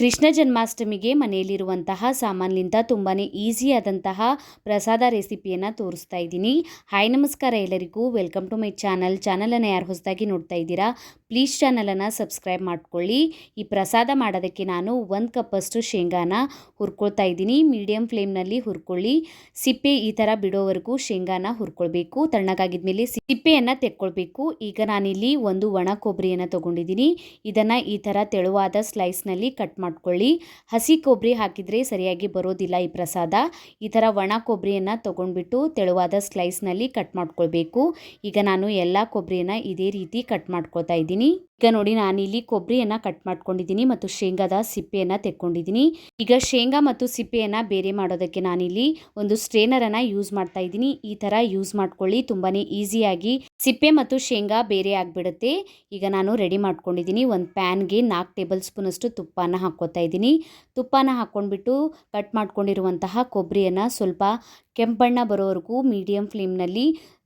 ಕೃಷ್ಣ ಜನ್ಮಾಷ್ಟಮಿಗೆ ಮನೆಯಲ್ಲಿರುವಂತಹ ಸಾಮಾನ್ಲಿಂದ ತುಂಬಾ ಆದಂತಹ ಪ್ರಸಾದ ರೆಸಿಪಿಯನ್ನು ತೋರಿಸ್ತಾ ಇದ್ದೀನಿ. ಹಾಯ್ ನಮಸ್ಕಾರ ಎಲ್ಲರಿಗೂ. ವೆಲ್ಕಮ್ ಟು ಮೈ ಚಾನಲ್ ಚಾನಲನ್ನು ಯಾರು ಹೊಸದಾಗಿ ನೋಡ್ತಾ ಇದ್ದೀರಾ? ಪ್ಲೀಸ್ ಚಾನಲನ್ನು ಸಬ್ಸ್ಕ್ರೈಬ್ ಮಾಡ್ಕೊಳ್ಳಿ. ಈ ಪ್ರಸಾದ ಮಾಡೋದಕ್ಕೆ ನಾನು ಒಂದು ಕಪ್ಪಷ್ಟು ಶೇಂಗಾನ ಹುರ್ಕೊಳ್ತಾ ಇದ್ದೀನಿ. ಮೀಡಿಯಮ್ ಫ್ಲೇಮ್ನಲ್ಲಿ ಹುರ್ಕೊಳ್ಳಿ. ಸಿಪ್ಪೆ ಈ ಥರ ಬಿಡೋವರೆಗೂ ಶೇಂಗಾನ ಹುರ್ಕೊಳ್ಬೇಕು. ತಣ್ಣಗಾಗಿದ್ಮೇಲೆ ಸಿಪ್ಪೆಯನ್ನು ತೆಕ್ಕೊಳ್ಬೇಕು. ಈಗ ನಾನಿಲ್ಲಿ ಒಂದು ಒಣ ಕೊಬ್ಬರಿಯನ್ನು ತೊಗೊಂಡಿದ್ದೀನಿ. ಇದನ್ನು ಈ ಥರ ತೆಳುವಾದ ಸ್ಲೈಸ್ನಲ್ಲಿ ಕಟ್ ಮಾಡ್ಕೊಳ್ಳಿ. ಹಸಿ ಕೊಬ್ಬರಿ ಹಾಕಿದರೆ ಸರಿಯಾಗಿ ಬರೋದಿಲ್ಲ ಈ ಪ್ರಸಾದ. ಈ ಥರ ಒಣ ಕೊಬ್ಬರಿಯನ್ನು ತೊಗೊಂಡ್ಬಿಟ್ಟು ತೆಳುವಾದ ಸ್ಲೈಸ್ನಲ್ಲಿ ಕಟ್ ಮಾಡ್ಕೊಳ್ಬೇಕು. ಈಗ ನಾನು ಎಲ್ಲ ಕೊಬ್ಬರಿಯನ್ನು ಇದೇ ರೀತಿ ಕಟ್ ಮಾಡ್ಕೊಳ್ತಾ ಇದ್ದೀನಿ. ಈಗ ನೋಡಿ ನಾನಿಲ್ಲಿ ಕೊಬ್ಬರಿಯನ್ನು ಕಟ್ ಮಾಡ್ಕೊಂಡಿದ್ದೀನಿ ಮತ್ತು ಶೇಂಗಾದ ಸಿಪ್ಪೆಯನ್ನು ತೆಕ್ಕೊಂಡಿದ್ದೀನಿ. ಈಗ ಶೇಂಗಾ ಮತ್ತು ಸಿಪ್ಪೆಯನ್ನು ಬೇರೆ ಮಾಡೋದಕ್ಕೆ ನಾನಿಲ್ಲಿ ಒಂದು ಸ್ಟ್ರೇನರನ್ನು ಯೂಸ್ ಮಾಡ್ತಾ ಇದ್ದೀನಿ. ಈ ಥರ ಯೂಸ್ ಮಾಡ್ಕೊಳ್ಳಿ. ತುಂಬಾ ಈಸಿಯಾಗಿ ಸಿಪ್ಪೆ ಮತ್ತು ಶೇಂಗಾ ಬೇರೆ ಆಗಿಬಿಡುತ್ತೆ. ಈಗ ನಾನು ರೆಡಿ ಮಾಡ್ಕೊಂಡಿದ್ದೀನಿ. ಒಂದು ಪ್ಯಾನ್ಗೆ ನಾಲ್ಕು ಟೇಬಲ್ ಸ್ಪೂನಷ್ಟು ತುಪ್ಪನ ಹಾಕ್ಕೋತಾ ಇದ್ದೀನಿ. ತುಪ್ಪನ ಹಾಕ್ಕೊಂಡ್ಬಿಟ್ಟು ಕಟ್ ಮಾಡ್ಕೊಂಡಿರುವಂತಹ ಕೊಬ್ಬರಿಯನ್ನು ಸ್ವಲ್ಪ ಕೆಂಪಣ್ಣ ಬರೋವರೆಗೂ ಮೀಡಿಯಂ ಫ್ಲೇಮ್ನಲ್ಲಿ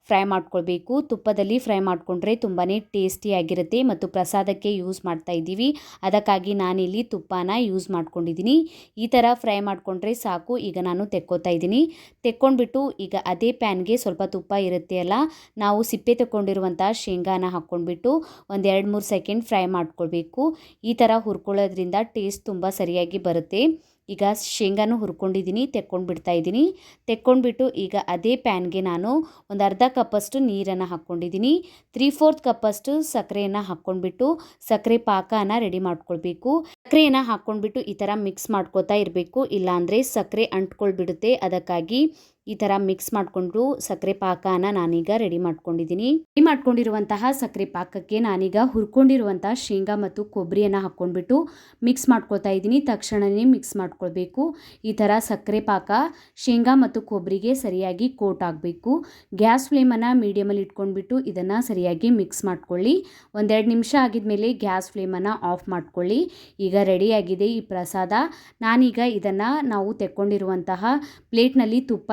ಫ್ರೈ ಮಾಡ್ಕೊಳ್ಬೇಕು. ತುಪ್ಪದಲ್ಲಿ ಫ್ರೈ ಮಾಡಿಕೊಂಡ್ರೆ ತುಂಬಾ ಟೇಸ್ಟಿಯಾಗಿರುತ್ತೆ ಮತ್ತು ಪ್ರಸಾದಕ್ಕೆ ಯೂಸ್ ಮಾಡ್ತಾ ಇದ್ದೀವಿ. ಅದಕ್ಕಾಗಿ ನಾನಿಲ್ಲಿ ತುಪ್ಪನ ಯೂಸ್ ಮಾಡ್ಕೊಂಡಿದ್ದೀನಿ. ಈ ಥರ ಫ್ರೈ ಮಾಡಿಕೊಂಡ್ರೆ ಸಾಕು. ಈಗ ನಾನು ತೆಕ್ಕೋತಾ ಇದ್ದೀನಿ. ತೆಕ್ಕೊಂಡ್ಬಿಟ್ಟು ಈಗ ಅದೇ ಪ್ಯಾನ್ಗೆ ಸ್ವಲ್ಪ ತುಪ್ಪ ಇರುತ್ತೆ ಅಲ್ಲ, ನಾವು ಸಿಪ್ಪೆ ತಗೊಂಡಿರುವಂಥ ಶೇಂಗಾನ ಹಾಕ್ಕೊಂಡ್ಬಿಟ್ಟು ಒಂದು ಎರಡು ಮೂರು ಸೆಕೆಂಡ್ ಫ್ರೈ ಮಾಡ್ಕೊಳ್ಬೇಕು. ಈ ಥರ ಹುರ್ಕೊಳ್ಳೋದ್ರಿಂದ ಟೇಸ್ಟ್ ತುಂಬ ಸರಿಯಾಗಿ ಬರುತ್ತೆ. ಈಗ ಶೇಂಗಾನು ಹುರ್ಕೊಂಡಿದ್ದೀನಿ, ತೆಕ್ಕೊಂಡು ಬಿಡ್ತಾ ಇದ್ದೀನಿ. ತೆಕ್ಕೊಂಡ್ಬಿಟ್ಟು ಈಗ ಅದೇ ಪ್ಯಾನ್ಗೆ ನಾನು ಒಂದು ಅರ್ಧ ಕಪ್ಪಷ್ಟು ನೀರನ್ನು ಹಾಕ್ಕೊಂಡಿದ್ದೀನಿ. ತ್ರೀ ಫೋರ್ತ್ ಕಪ್ಪಷ್ಟು ಸಕ್ಕರೆಯನ್ನು ಹಾಕ್ಕೊಂಡ್ಬಿಟ್ಟು ಸಕ್ಕರೆ ಪಾಕನ ರೆಡಿ ಮಾಡ್ಕೊಳ್ಬೇಕು. ಸಕ್ಕರೆಯನ್ನು ಹಾಕ್ಕೊಂಡ್ಬಿಟ್ಟು ಈ ಥರ ಮಿಕ್ಸ್ ಮಾಡ್ಕೋತಾ ಇರಬೇಕು, ಇಲ್ಲಾಂದರೆ ಸಕ್ಕರೆ ಅಂಟ್ಕೊಳ್ಬಿಡುತ್ತೆ. ಅದಕ್ಕಾಗಿ ಈ ಥರ ಮಿಕ್ಸ್ ಮಾಡಿಕೊಂಡು ಸಕ್ಕರೆ ಪಾಕನ ನಾನೀಗ ರೆಡಿ ಮಾಡ್ಕೊಂಡಿದ್ದೀನಿ ರೆಡಿ ಮಾಡ್ಕೊಂಡಿರುವಂತಹ ಸಕ್ಕರೆ ಪಾಕಕ್ಕೆ ನಾನೀಗ ಹುರ್ಕೊಂಡಿರುವಂತಹ ಶೇಂಗಾ ಮತ್ತು ಕೊಬ್ಬರಿಯನ್ನು ಹಾಕ್ಕೊಂಡ್ಬಿಟ್ಟು ಮಿಕ್ಸ್ ಮಾಡ್ಕೊತಾ ಇದ್ದೀನಿ ತಕ್ಷಣವೇ ಮಿಕ್ಸ್ ಮಾಡ್ಕೊಳ್ಬೇಕು. ಈ ಥರ ಸಕ್ಕರೆ ಪಾಕ ಶೇಂಗಾ ಮತ್ತು ಕೊಬ್ಬರಿಗೆ ಸರಿಯಾಗಿ ಕೋಟ್ ಆಗಬೇಕು. ಗ್ಯಾಸ್ ಫ್ಲೇಮನ್ನು ಮೀಡಿಯಮಲ್ಲಿ ಇಟ್ಕೊಂಡ್ಬಿಟ್ಟು ಇದನ್ನು ಸರಿಯಾಗಿ ಮಿಕ್ಸ್ ಮಾಡ್ಕೊಳ್ಳಿ. ಒಂದೆರಡು ನಿಮಿಷ ಆಗಿದ್ಮೇಲೆ ಗ್ಯಾಸ್ ಫ್ಲೇಮನ್ನು ಆಫ್ ಮಾಡ್ಕೊಳ್ಳಿ. ಈಗ ರೆಡಿಯಾಗಿದೆ ಈ ಪ್ರಸಾದ. ನಾನೀಗ ಇದನ್ನು ನಾವು ತೆಕ್ಕೊಂಡಿರುವಂತಹ ಪ್ಲೇಟ್ನಲ್ಲಿ ತುಪ್ಪ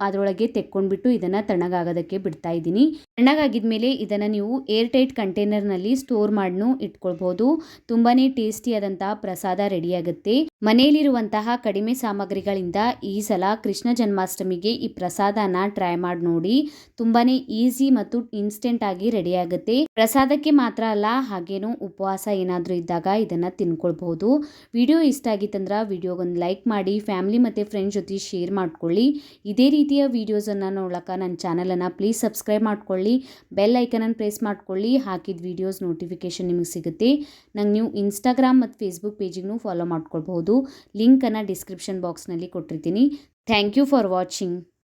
ಅದರೊಳಗೆ ತೆಕ್ಕೊಂಡ್ಬಿಟ್ಟು ಇದನ್ನು ತಣ್ಣಗಾಗೋದಕ್ಕೆ ಬಿಡ್ತಾ ಇದ್ದೀನಿ. ತಣ್ಣಗಾಗಿದ್ಮೇಲೆ ಇದನ್ನು ನೀವು ಏರ್ ಟೈಟ್ ಕಂಟೈನರ್ನಲ್ಲಿ ಸ್ಟೋರ್ ಮಾಡಿನೂ ಇಟ್ಕೊಳ್ಬೋದು. ತುಂಬಾ ಟೇಸ್ಟಿಯಾದಂಥ ಪ್ರಸಾದ ರೆಡಿಯಾಗುತ್ತೆ ಮನೆಯಲ್ಲಿರುವಂತಹ ಕಡಿಮೆ ಸಾಮಗ್ರಿಗಳಿಂದ ಈ ಸಲ ಕೃಷ್ಣ ಜನ್ಮಾಷ್ಟಮಿಗೆ ಈ ಪ್ರಸಾದನ ಟ್ರೈ ಮಾಡಿ ನೋಡಿ ತುಂಬಾ ಈಸಿ ಮತ್ತು ಇನ್ಸ್ಟೆಂಟ್ ಆಗಿ ರೆಡಿ ಆಗುತ್ತೆ. ಪ್ರಸಾದಕ್ಕೆ ಮಾತ್ರ ಅಲ್ಲ, ಹಾಗೇನೂ ಉಪವಾಸ ಏನಾದರೂ ಇದ್ದಾಗ ಇದನ್ನು ತಿನ್ಕೊಳ್ಬಹುದು. ವಿಡಿಯೋ ಇಷ್ಟ ಆಗಿತ್ತಂದ್ರೆ ವಿಡಿಯೋಗೊಂದು ಲೈಕ್ ಮಾಡಿ ಫ್ಯಾಮಿಲಿ ಮತ್ತು ಫ್ರೆಂಡ್ಸ್ ಜೊತೆ ಶೇರ್ ಮಾಡ್ಕೊಳ್ಳಿ. ಇದೇ ರೀತಿಯ ವೀಡಿಯೋಸನ್ನು ನೋಡೋಕೆ ನನ್ನ ಚಾನಲನ್ನು ಪ್ಲೀಸ್ ಸಬ್ಸ್ಕ್ರೈಬ್ ಮಾಡ್ಕೊಳ್ಳಿ. ಬೆಲ್ ಐಕನನ್ನು ಪ್ರೆಸ್ ಮಾಡ್ಕೊಳ್ಳಿ. ಹಾಕಿದ ವೀಡಿಯೋಸ್ ನೋಟಿಫಿಕೇಶನ್ ನಿಮಗೆ ಸಿಗುತ್ತೆ. ನಂಗೆ ನೀವು ಇನ್ಸ್ಟಾಗ್ರಾಮ್ ಮತ್ತು ಫೇಸ್ಬುಕ್ ಪೇಜಿಗೂ ಫಾಲೋ ಮಾಡ್ಕೊಳ್ಬಹುದು. ಲಿಂಕನ್ನು ಡಿಸ್ಕ್ರಿಪ್ಷನ್ ಬಾಕ್ಸ್ನಲ್ಲಿ ಕೊಟ್ಟಿರ್ತೀನಿ. Thank you for watching